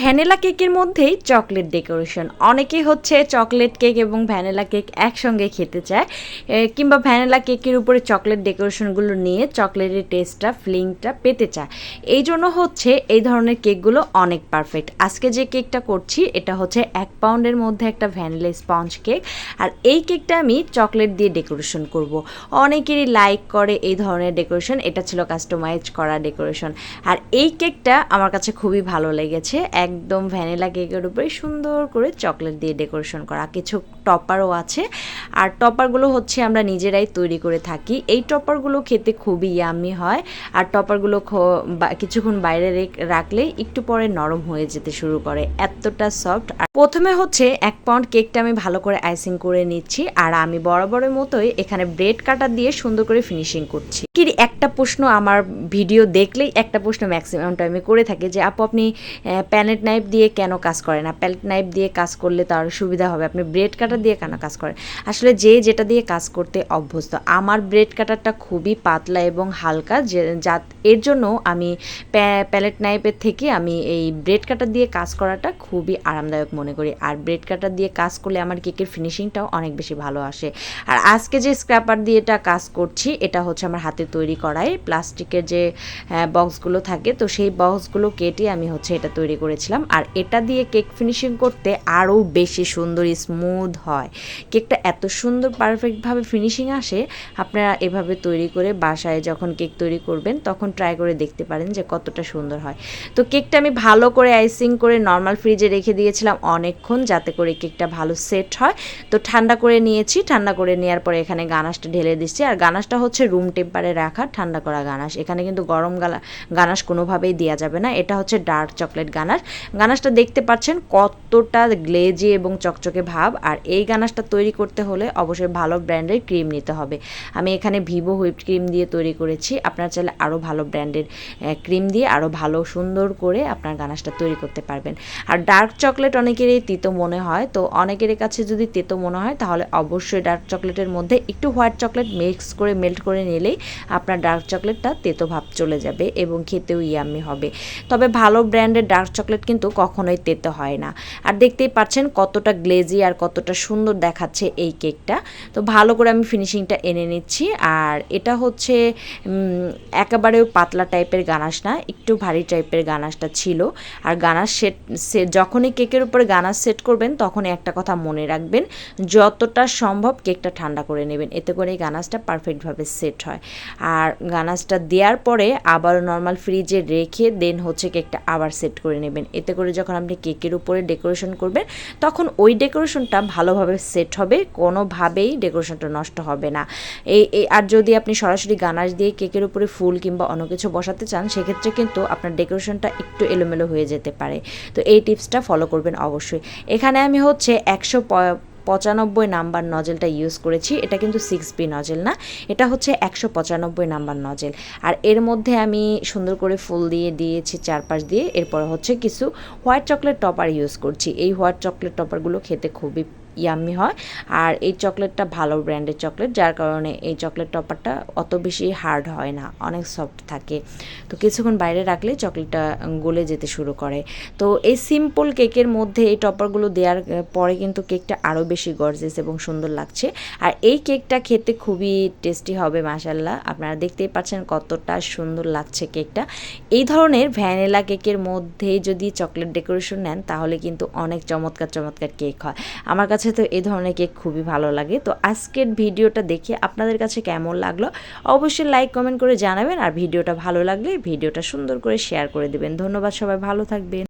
Vanilla কেকের মধ্যেই chocolate decoration. অনেকেই হচ্ছে চকলেট কেক এবং ভ্যানিলা কেক একসঙ্গে খেতে চায়। কিংবা ভ্যানিলা কেকের উপরে চকলেট ডেকোরেশনগুলো নিয়ে চকলেটের টেস্টটা, ফিলিংটা পেতে চায়। এই জন্য হচ্ছে এই ধরনের কেকগুলো অনেক পারফেক্ট। আজকে যে কেকটা করছি, এটা হচ্ছে এক পাউন্ডের মধ্যে একটা ভ্যানিলা স্পঞ্জ কেক। আর এই কেকটা আমি চকলেট দিয়ে ডেকোরেশন করব। অনেকেরই লাইক করে এই ধরনের ডেকোরেশন, এটা ছিল কাস্টমাইজ করা ডেকোরেশন। আর এই কেকটা আমার কাছে খুবই ভালো লেগেছে। একদম ভ্যানিলা কেকের উপরে সুন্দর করে চকলেট দিয়ে ডেকোরেশন করা। কিছু টপারও আছে। আর টপারগুলো হচ্ছে আমরা নিজেরাই তৈরি করে থাকি। এই টপারগুলো খেতে খুবই ইয়ামি হয়। আর টপারগুলো কিছুক্ষণ বাইরে রেখ- রাখলেই একটু পরে নরম হয়ে যেতে শুরু করে। এতটা সফট আর প্রথমে হচ্ছে এক পাউন্ড কেকটা আমি ভালো করে আইসিং করে নিচ্ছি। আর আমি বরাবরের মতোই এখানে ব্রেড কাটার দিয়ে সুন্দর করে ফিনিশিং করছি। কি একটা প্রশ্ন আমার ভিডিও দেখলেই একটা প্রশ্ন ম্যাক্সিমাম টাইমে করে থাকে যে, আপু, আপনি প্যালেট নাইফ দিয়ে কেন কাজ করে না? প্যালেট নাইফ দিয়ে কাজ করলে তার সুবিধা হবে। আপনি ব্রেড কাটার দিয়ে কেন কাজ করেন? আসলে যে যেটা দিয়ে কাজ করতে অভ্যস্ত, আমার ব্রেড কাটারটা খুবই পাতলা এবং হালকা যে, যা, এর জন্য আমি প্যালেট নাইফের থেকে আমি এই ব্রেড কাটার দিয়ে কাজ করাটা খুবই আরামদায়ক মনে করি। আর ব্রেড কাটার দিয়ে কাজ করলে আমার কেকের ফিনিশিংটাও অনেক বেশি ভালো আসে। আর আজকে যে স্ক্র্যাপার দিয়ে এটা কাজ করছি, এটা হচ্ছে আমার হাতে তৈরি করাই প্লাস্টিকের যে বক্সগুলো থাকে, তো সেই বক্সগুলো কেটে আমি হচ্ছে এটা তৈরি করেছিলাম। আর এটা দিয়ে কেক ফিনিশিং করতে আরও বেশি সুন্দর স্মুথ হয়। কেকটা এত সুন্দর পারফেক্টভাবে ফিনিশিং আসে, আপনারা এভাবে তৈরি করে বাসায় যখন কেক তৈরি করবেন, তখন ট্রাই করে দেখতে পারেন যে কতটা সুন্দর হয়। তো কেকটা আমি ভালো করে আইসিং করে নর্মাল ফ্রিজে রেখে দিয়েছিলাম অনেকক্ষণ যাতে করে কেকটা ভালো সেট হয়। তো ঠান্ডা করে নিয়েছি, ঠান্ডা করে নেওয়ার পরে এখানে গানাশটা ঢেলে দিচ্ছি। আর গানাশটা হচ্ছে রুম টেম্পারে রাখা, ঠান্ডা করা গানাশ। এখানে কিন্তু গরম গালা, গানাশ কোনোভাবেই দেওয়া যাবে না। এটা হচ্ছে ডার্ক চকলেট গানাশ। গানাশটা দেখতে পাচ্ছেন কতটা গ্লেজি এবং চকচকে ভাব, আর এই গানাশটা তৈরি করতে হলে অবশ্যই ভালো ব্র্যান্ডের ক্রিম নিতে হবে। আমি এখানে ভিভো হুইপ ক্রিম দিয়ে তৈরি করেছি, আপনার চাইলে আরও ভালো ব্র্যান্ডের ক্রিম দিয়ে আরও ভালো সুন্দর করে আপনার গানাশটা তৈরি করতে পারবেন। আর ডার্ক চকলেট অনেকেরই তিতো মনে হয়, তো অনেকের কাছে যদি তেতো মনে হয়, তাহলে অবশ্যই ডার্ক চকলেটের মধ্যে একটু হোয়াইট চকলেট মিক্স করে মেল্ট করে নিলেই আপনার ডার্ক চকলেটটা তেতো ভাব চলে যাবে এবং খেতেও ইয়ামি হবে। তবে ভালো ব্র্যান্ডের ডার্ক চকলেট কিন্তু কখনোই তেতে হয় না। আর দেখতেই পাচ্ছেন কতটা গ্লেজি আর কতটা সুন্দর দেখাচ্ছে এই কেকটা। তো ভালো করে আমি ফিনিশিংটা এনে নিচ্ছি। আর এটা হচ্ছে একেবারেও পাতলা টাইপের গানাশ না, একটু ভারী টাইপের গানাশটা ছিল। আর গানাশ সেট সে- যখনই কেকের উপরে গানাশ সেট করবেন, তখনই একটা কথা মনে রাখবেন, যতটা সম্ভব কেকটা ঠান্ডা করে নেবেন। এতে করে এই গানাশটা পারফেক্টভাবে সেট হয়। আর গানাশটা দেওয়ার পরে আবার নর্মাল ফ্রিজে রেখে দেন হচ্ছে কেকটা আবার সেট করে নেবেন। এতে করে যখন আপনি কেকের উপরে ডেকোরেশন করবেন, তখন ওই ডেকোরেশনটা ভালোভাবে সেট হবে, কোনোভাবেই ডেকোরেশনটা নষ্ট হবে না। এই এই আর যদি আপনি সরাসরি গানাশ দিয়ে কেকের উপরে ফুল কিংবা অন্য কিছু বসাতে চান, সেক্ষেত্রে কিন্তু আপনার ডেকোরেশনটা একটু এলোমেলো হয়ে যেতে পারে। তো এই টিপসটা ফলো করবেন অবশ্যই। এখানে আমি হচ্ছে একশো পঁচানব্বই নাম্বার নজেলটা ইউজ করেছি। এটা কিন্তু সিক্স বি নজেল না, এটা হচ্ছে একশো পঁচানব্বই নাম্বার নজেল। আর এর মধ্যে আমি সুন্দর করে ফুল দিয়ে দিয়েছি চারপাশ দিয়ে। এরপর হচ্ছে কিছু হোয়াইট চকলেট টপার ইউজ করছি। এই হোয়াইট চকলেট টপারগুলো খেতে খুবই ইয়াম্মি হয়। আর এই চকলেটটা ভালো ব্র্যান্ডের চকলেট যার কারণে এই চকলেট টপারটা অত বেশি হার্ড হয় না, অনেক সফট থাকে। তো কিছুক্ষণ বাইরে রাখলে চকলেটটা গলে যেতে শুরু করে। তো এই সিম্পল কেকের মধ্যে এই টপারগুলো দেওয়ার পরে কিন্তু কেকটা আরও বেশি গর্জেস এবং সুন্দর লাগছে। আর এই কেকটা খেতে খুবই টেস্টি হবে মাসাল্লাহ আপনারা দেখতেই পাচ্ছেন কতটা সুন্দর লাগছে কেকটা এই ধরনের ভ্যানিলা কেকের মধ্যে যদি চকলেট ডেকোরেশন নেন, তাহলে কিন্তু অনেক চমৎকার চমৎকার কেক হয়। আমার কাছে তো এই ধরনের কেক খুবই ভালো লাগে। তো আজকের ভিডিওটা দেখে আপনাদের কাছে কেমন লাগল? অবশ্যই লাইক কমেন্ট করে জানাবেন। আর ভিডিওটা ভালো লাগলে ভিডিওটা সুন্দর করে শেয়ার করে দেবেন। ধন্যবাদ সবাই, ভালো থাকবেন।